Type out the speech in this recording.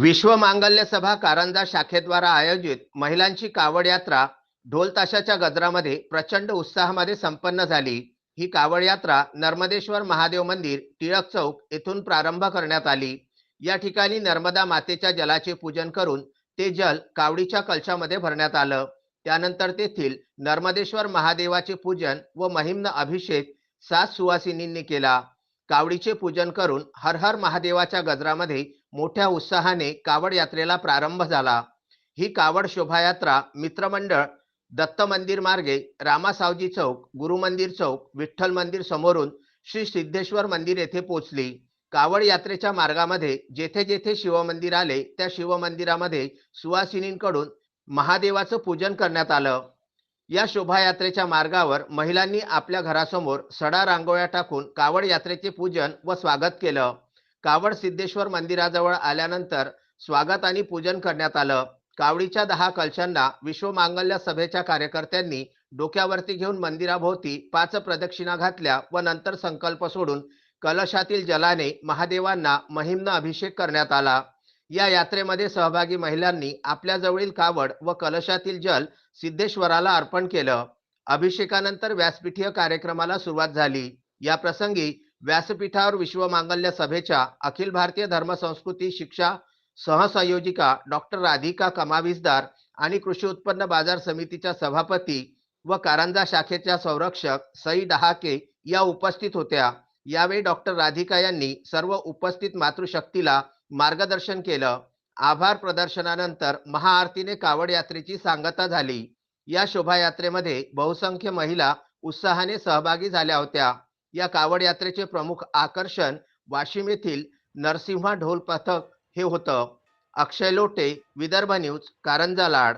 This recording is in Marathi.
विश्व मांगल्य सभा कारंजा शाखेद्वारा आयोजित महिलांची कावड यात्रा ढोल ताशाच्या गजरामध्ये प्रचंड उत्साहामध्ये संपन्न झाली. ही कावड यात्रा नर्मदेश्वर महादेव मंदिर टिळक चौक येथून प्रारंभ करण्यात आली. या ठिकाणी नर्मदा मातेच्या जलाचे पूजन करून ते जल कावडीच्या कलशामध्ये भरण्यात आलं. त्यानंतर तेथील नर्मदेश्वर महादेवाचे पूजन व महिम्न अभिषेक सात सुवासिनींनी केला. कावडीचे पूजन करून हर हर महादेवाच्या गजरामध्ये मोठ्या उत्साहाने कावड यात्रेला प्रारंभ झाला. ही कावड शोभायात्रा मित्रमंडळ दत्त मंदिर मार्गे रामासावजी चौक गुरुमंदिर चौक विठ्ठल मंदिर समोरून श्री सिद्धेश्वर मंदिर येथे पोहोचली कावड यात्रेच्या मार्गामध्ये जेथे जेथे शिवमंदिर आले त्या शिवमंदिरामध्ये सुवासिनींकडून महादेवाचं पूजन करण्यात आलं. या शोभायात्रेच्या मार्गावर महिलांनी आपल्या घरासमोर सडा रांगोळ्या टाकून कावड यात्रेचे पूजन व स्वागत केलं. कावड सिद्धेश्वर मंदिराजवळ आल्यानंतर स्वागत आणि पूजन करण्यात आलं. कावडीच्या दहा कलशांना विश्व मांगल्य सभेच्या कार्यकर्त्यांनी डोक्यावरती घेऊन मंदिराभोवती पाच प्रदक्षिणा घातल्या व नंतर संकल्प सोडून कलशातील जलाने महादेवांना महिमनं अभिषेक करण्यात आला. या यात्रेमध्ये सहभागी महिलांनी आपल्या जवळील कावड व कलशातील जल सिद्धेश्वराला अर्पण केलं. अभिषेकानंतर व्यासपीठीय कार्यक्रमाला सुरुवात झाली. या प्रसंगी व्यासपीठावर विश्व मांगल्य सभेच्या अखिल भारतीय धर्म संस्कृती शिक्षा सहसंयोजिका डॉक्टर राधिका कमाविसदार आणि कृषी उत्पन्न बाजार समितीच्या सभापती व कारंजा शाखेच्या संरक्षक सई डहाके या उपस्थित होत्या. यावेळी डॉक्टर राधिका यांनी सर्व उपस्थित मातृशक्तीला मार्गदर्शन केलं. आभार प्रदर्शनानंतर महाआरतीने कावड यात्रेची सांगता झाली. या शोभायात्रेमध्ये बहुसंख्य महिला उत्साहाने सहभागी झाल्या होत्या. या कावड यात्रेचे प्रमुख आकर्षण वाशिम येथील नरसिंहा ढोल पथक हे होतं. अक्षय लोटे विदर्भ न्यूज कारंजा लाड.